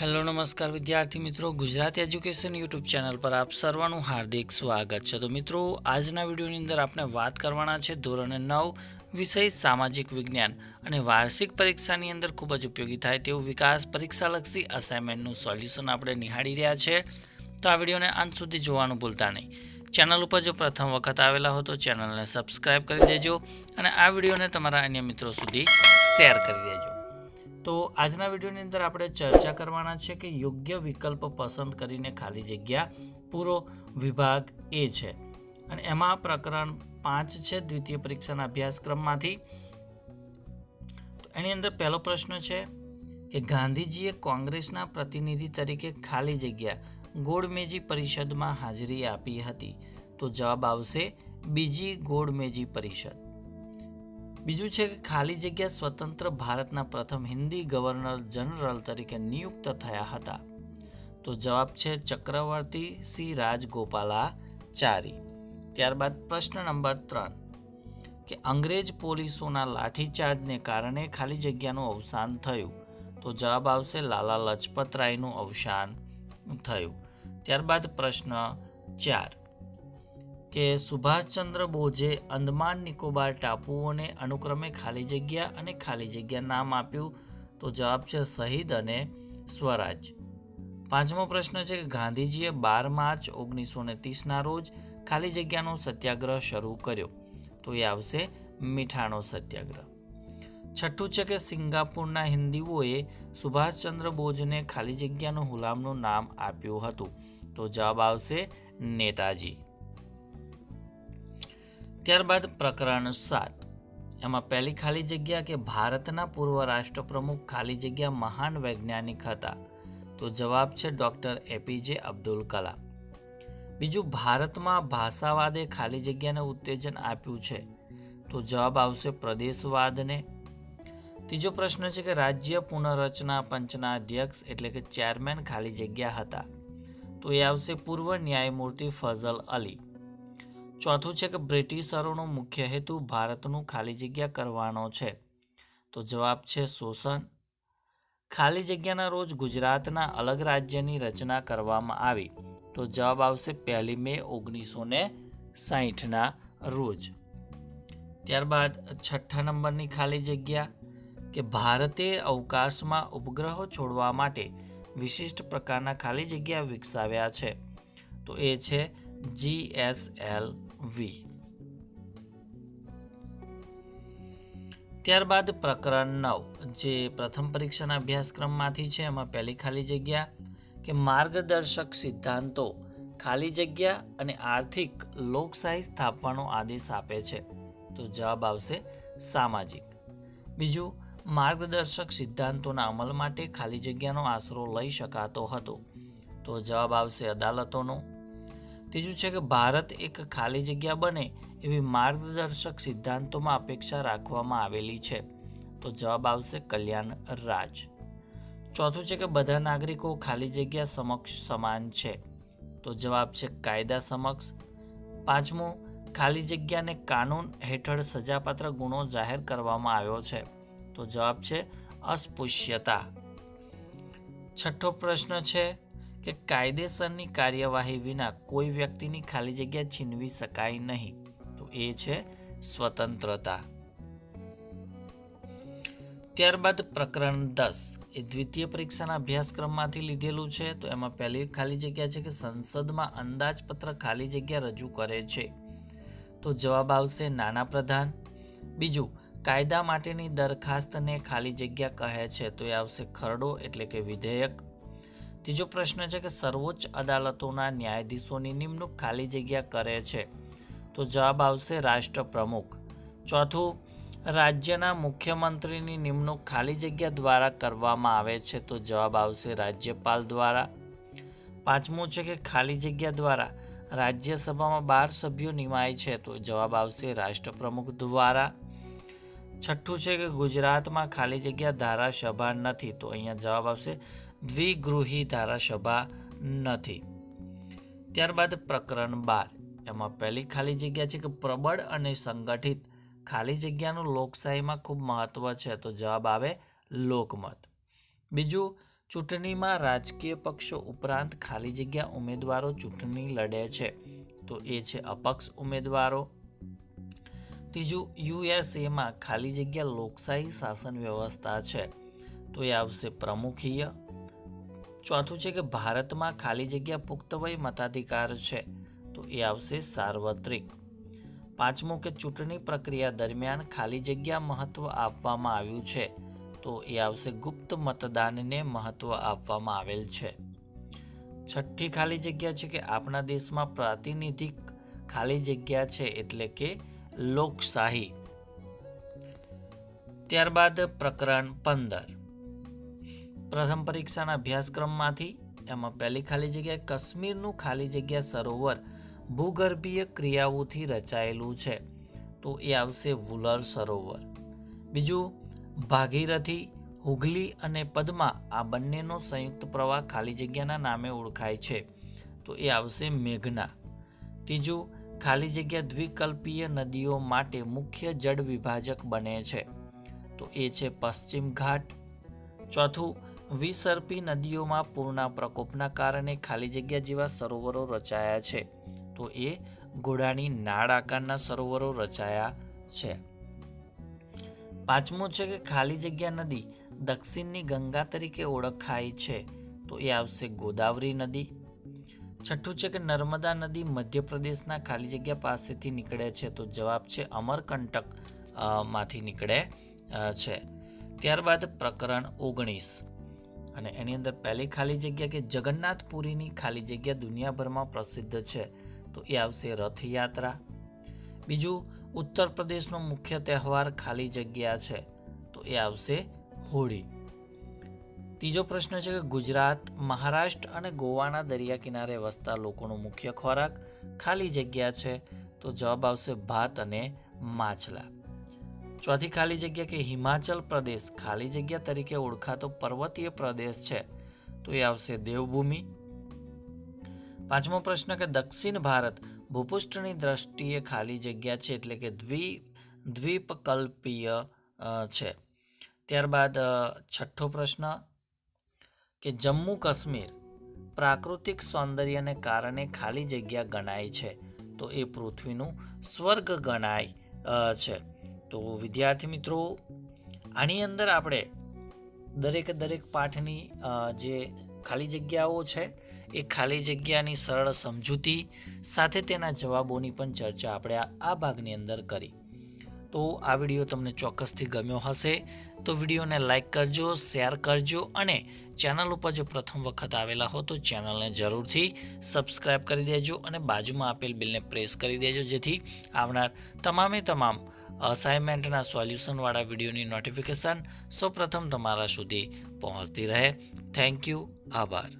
Hello, નમસ્કાર વિદ્યાર્થી મિત્રો. ગુજરાતી એજ્યુકેશન યુટ્યુબ ચેનલ પર આપ સર્વનું હાર્દિક સ્વાગત છે. તો મિત્રો, આજના વિડીયોની અંદર આપણે વાત કરવાના છે ધોરણ નવ, વિષય સામાજિક વિજ્ઞાન અને વાર્ષિક પરીક્ષાની અંદર ખૂબ જ ઉપયોગી થાય તેવું વિકાસ પરીક્ષાલક્ષી અસાઇનમેન્ટનું સોલ્યુશન આપણે નિહાળી રહ્યા છે. તો આ વિડીયોને અંત સુધી જોવાનું ભૂલતા નહીં. ચેનલ ઉપર જો પ્રથમ વખત આવેલા હો તો ચેનલને સબસ્ક્રાઈબ કરી દેજો અને આ વિડીયોને તમારા અન્ય મિત્રો સુધી શેર કરી દેજો. તો આજના વિડીયોની અંદર આપણે ચર્ચા કરવાના છે કે યોગ્ય વિકલ્પ પસંદ કરીને ખાલી જગ્યા પૂરો વિભાગ એ છે. અને એમાં પ્રકરણ પાંચ છે દ્વિતીય પરીક્ષાના અભ્યાસક્રમમાંથી. એની અંદર પહેલો પ્રશ્ન છે કે ગાંધીજીએ કોંગ્રેસના પ્રતિનિધિ તરીકે ખાલી જગ્યા ગોળમેજી પરિષદમાં હાજરી આપી હતી. તો જવાબ આવશે બીજી ગોળમેજી પરિષદ. બીજું છે કે ખાલી જગ્યા સ્વતંત્ર ભારતના પ્રથમ હિન્દી ગવર્નર જનરલ તરીકે નિયુક્ત થયા હતા. તો જવાબ છે ચક્રવર્તી સી રાજગોપાલાચારી. ત્યારબાદ પ્રશ્ન નંબર ત્રણ. કે અંગ્રેજ પોલીસોના લાઠીચાર્જને કારણે ખાલી જગ્યાનું અવસાન થયું. તો જવાબ આવશે લાલા લજપતરાયનું અવસાન થયું. ત્યારબાદ પ્રશ્ન ચાર. કે સુભાષચંદ્ર બોઝે અંદમાન નિકોબાર ટાપુઓને અનુક્રમે ખાલી જગ્યા અને ખાલી જગ્યા નામ આપ્યું? તો જવાબ છે શહીદ અને સ્વરાજ. પાંચમો પ્રશ્ન છે કે ગાંધીજીએ બાર માર્ચ ઓગણીસો ને ત્રીસના રોજ ખાલી જગ્યાનો સત્યાગ્રહ શરૂ કર્યો. તો એ આવશે મીઠાનો સત્યાગ્રહ. છઠ્ઠું છે કે સિંગાપુરના હિન્દીઓએ સુભાષચંદ્ર બોઝને ખાલી જગ્યાનું હુલામનું નામ આપ્યું હતું. તો જવાબ આવશે નેતાજી. ત્યારબાદ પ્રકરણ સાત. એમાં પહેલી ખાલી જગ્યા કે ભારતના પૂર્વ રાષ્ટ્રપ્રમુખ ખાલી જગ્યા મહાન વૈજ્ઞાનિક હતા? તો જવાબ છે ડૉક્ટર એપીજે અબ્દુલ કલામ. બીજું, ભારતમાં ભાષાવાદે ખાલી જગ્યાને ઉત્તેજન આપ્યું છે? તો જવાબ આવશે પ્રદેશવાદને. ત્રીજો પ્રશ્ન છે કે રાજ્ય પુનઃરચના પંચના અધ્યક્ષ એટલે કે ચેરમેન ખાલી જગ્યા હતા? તો એ આવશે પૂર્વ ન્યાયમૂર્તિ ફઝલ અલી. ચોથું છે કે બ્રિટિશરોનો મુખ્ય હેતુ ભારતનું ખાલી જગ્યા કરવાનો છે. તો જવાબ છે શોષણ. ખાલી જગ્યાના રોજ ગુજરાતના અલગ રાજ્યની રચના કરવામાં આવી. તો જવાબ આવશે પહેલી મે ઓગણીસો ને સાહીઠના રોજ. ત્યારબાદ છઠ્ઠા નંબરની ખાલી જગ્યા કે ભારતે અવકાશમાં ઉપગ્રહો છોડવા માટે વિશિષ્ટ પ્રકારના ખાલી જગ્યા વિકસાવ્યા છે. તો એ છે જીએસએલ વી. ત્યારબાદ પ્રકરણ નવ, જે પ્રથમ પરીક્ષાના અભ્યાસક્રમમાંથી છે, એમાં પહેલી ખાલી જગ્યા કે માર્ગદર્શક સિદ્ધાંતો, ખાલી જગ્યા અને આર્થિક લોકશાહી સ્થાપવાનો આદેશ આપે છે. તો જવાબ આવશે સામાજિક. બીજું, માર્ગદર્શક સિદ્ધાંતોના અમલ માટે ખાલી જગ્યાનો આશરો લઈ શકાતો હતો. તો જવાબ આવશે અદાલતોનો. ત્રીજું છે કે ભારત એક ખાલી જગ્યા બને એવી માર્ગદર્શક સિદ્ધાંતોમાં અપેક્ષા રાખવામાં આવેલી છે. તો જવાબ આવશે કલ્યાણ રાજ. ચોથું છે કે બધા નાગરિકો ખાલી જગ્યા સમક્ષ સમાન છે. તો જવાબ છે કાયદા સમક્ષ. પાંચમું, ખાલી જગ્યાને કાનૂન હેઠળ સજાપાત્ર ગુનો જાહેર કરવામાં આવ્યો છે. તો જવાબ છે અસ્પૃશ્યતા. છઠ્ઠો પ્રશ્ન છે કે કાયદેસરની કાર્યવાહી વિના કોઈ વ્યક્તિની ખાલી જગ્યા છીનવી શકાય નહીં. તો એ છે સ્વતંત્રતા. ત્યારબાદ પ્રકરણ દસ. એ દ્વિતીય પરીક્ષાના અભ્યાસક્રમમાંથી લીધેલું છે. તો એમાં પહેલી ખાલી જગ્યા છે કે સંસદમાં અંદાજપત્ર ખાલી જગ્યા રજૂ કરે છે. તો જવાબ આવશે નાના પ્રધાન. બીજું, કાયદા માટેની દરખાસ્તને ખાલી જગ્યા કહે છે. તો એ આવશે ખરડો એટલે કે વિધેયક. ત્રીજો પ્રશ્ન છે કે સર્વોચ્ચ અદાલતોના ન્યાયાધીશોની નિમણૂક ખાલી જગ્યા કરે છે. તો જવાબ આવશે રાષ્ટ્રપ્રમુખ. ચોથું, રાજ્યના મુખ્યમંત્રીની નિમણૂક ખાલી જગ્યા દ્વારા કરવામાં આવે છે તો જવાબ આવશે રાજ્યપાલ દ્વારા. પાંચમું છે કે ખાલી જગ્યા દ્વારા રાજ્યસભામાં બાર સભ્યો નિમાય છે તો જવાબ આવશે રાષ્ટ્રપ્રમુખ દ્વારા. છઠ્ઠું છે કે ગુજરાતમાં ખાલી જગ્યા ધારાસભા નથી તો અહીંયા જવાબ આવશે દ્વિગૃહી ધારાસભા નથી. ત્યારબાદ પ્રકરણ બાર. એમાં પહેલી ખાલી જગ્યા છે કે પ્રબળ અને સંગઠિત. ખાલી જગ્યાનું લોકશાહીમાં ખૂબ મહત્વ છે, તો જવાબ આવે લોકમત. બીજું, ચૂંટણીમાં રાજકીય પક્ષો ઉપરાંત ખાલી જગ્યા ઉમેદવારો ચૂંટણી લડે છે, તો એ છે અપક્ષ ઉમેદવારો. ત્રીજું, યુએસએમાં ખાલી જગ્યા લોકશાહી શાસન વ્યવસ્થા છે, તો એ આવશે પ્રમુખીય. ચોથું છે કે ભારતમાં ખાલી જગ્યા પુખ્ત વય મતાધિકાર છે, તો એ આવશે સાર્વત્રિક. પાંચમું કે ચૂંટણી પ્રક્રિયા દરમિયાન ખાલી જગ્યા મહત્વ આપવામાં આવ્યું છે, તો એ આવશે ગુપ્ત મતદાનને મહત્વ આપવામાં આવેલ છે. છઠ્ઠી ખાલી જગ્યા છે કે આપણા દેશમાં પ્રાતિનિધિક ખાલી જગ્યા છે એટલે કે લોકશાહી. ત્યારબાદ પ્રકરણ પંદર. પ્રથમ પરીક્ષાના અભ્યાસક્રમમાંથી એમાં પહેલી ખાલી જગ્યા કાશ્મીરનું ખાલી જગ્યા સરોવર ભૂગર્ભીય ક્રિયાઓથી રચાયેલું છે. તો એ આવશે વુલર સરોવર. બીજું, ભાગીરથી હુગલી અને પદ્મા આ બંનેનો સંયુક્ત પ્રવાહ ખાલી જગ્યાના નામે ઓળખાય છે. તો એ આવશે મેઘના. ત્રીજું, ખાલી જગ્યા દ્વિકલ્પીય નદીઓ માટે મુખ્ય જળ વિભાજક બને છે. તો એ છે પશ્ચિમ ઘાટ. ચોથું વિસર્પી નદીઓમાં પૂરના પ્રકોપના કારણે ખાલી જગ્યા જેવા સરોવરો રચાયા છે. તો એ ઘોડાની નાળ આકારના સરોવરો રચાયા છે. પાંચમું છે કે ખાલી જગ્યા નદી દક્ષિણની ગંગા તરીકે ઓળખાય છે. તો એ આવશે ગોદાવરી નદી. છઠ્ઠું છે કે નર્મદા નદી મધ્યપ્રદેશના ખાલી જગ્યા પાસેથી નીકળે છે. તો જવાબ છે અમરકંટકમાંથી નીકળે છે. ત્યારબાદ પ્રકરણ ઓગણીસ. અને એની અંદર પહેલી ખાલી જગ્યા કે જગન્નાથપુરીની ખાલી જગ્યા દુનિયાભરમાં પ્રસિદ્ધ છે, તો એ આવશે રથયાત્રા. બીજું ઉત્તર પ્રદેશનો મુખ્ય તહેવાર ખાલી જગ્યા છે, તો એ આવશે હોળી. ત્રીજો પ્રશ્ન છે કે ગુજરાત, મહારાષ્ટ્ર અને ગોવાના દરિયા કિનારે વસતા લોકોનો મુખ્ય ખોરાક ખાલી જગ્યા છે, તો જવાબ આવશે ભાત અને માછલા. ચોથી ખાલી જગ્યા કે હિમાચલ પ્રદેશ ખાલી જગ્યા તરીકે ઓળખાતો પર્વતીય પ્રદેશ છે? તો એ આવશે દેવભૂમિ. પાંચમો પ્રશ્ન કે દક્ષિણ ભારત ભૂપૃષ્ઠની દ્રષ્ટિએ ખાલી જગ્યા છે એટલે કે દ્વિ, દ્વીપકલ્પીય છે. ત્યારબાદ છઠ્ઠો પ્રશ્ન કે જમ્મુ કાશ્મીર પ્રાકૃતિક સૌંદર્યને કારણે ખાલી જગ્યા ગણાય છે. તો એ પૃથ્વીનું સ્વર્ગ ગણાય છે. તો વિદ્યાર્થી મિત્રો, આની અંદર આપણે દરેક દરેક પાઠની જે ખાલી જગ્યાઓ છે, એ ખાલી જગ્યાની સરળ સમજૂતી સાથે તેના જવાબોની પણ ચર્ચા આપણે આ- ભાગની અંદર કરી. તો આ વીડિયો તમને ચોક્કસથી ગમ્યો હશે, તો વિડીયોને લાઇક કરજો, શેર કરજો અને ચેનલ ઉપર જો પ્રથમ વખત આવેલા હો તો ચેનલને જરૂરથી સબસ્ક્રાઇબ કરી દેજો અને બાજુમાં આપેલ બિલને પ્રેસ કરી દેજો જેથી આવનાર તમામે તમામ અસાઇનમેન્ટના સોલ્યુશનવાળા વિડીયોની નોટિફિકેશન સૌપ્રથમ તમારા સુધી પહોંચતી રહે. થેન્ક યુ આભાર.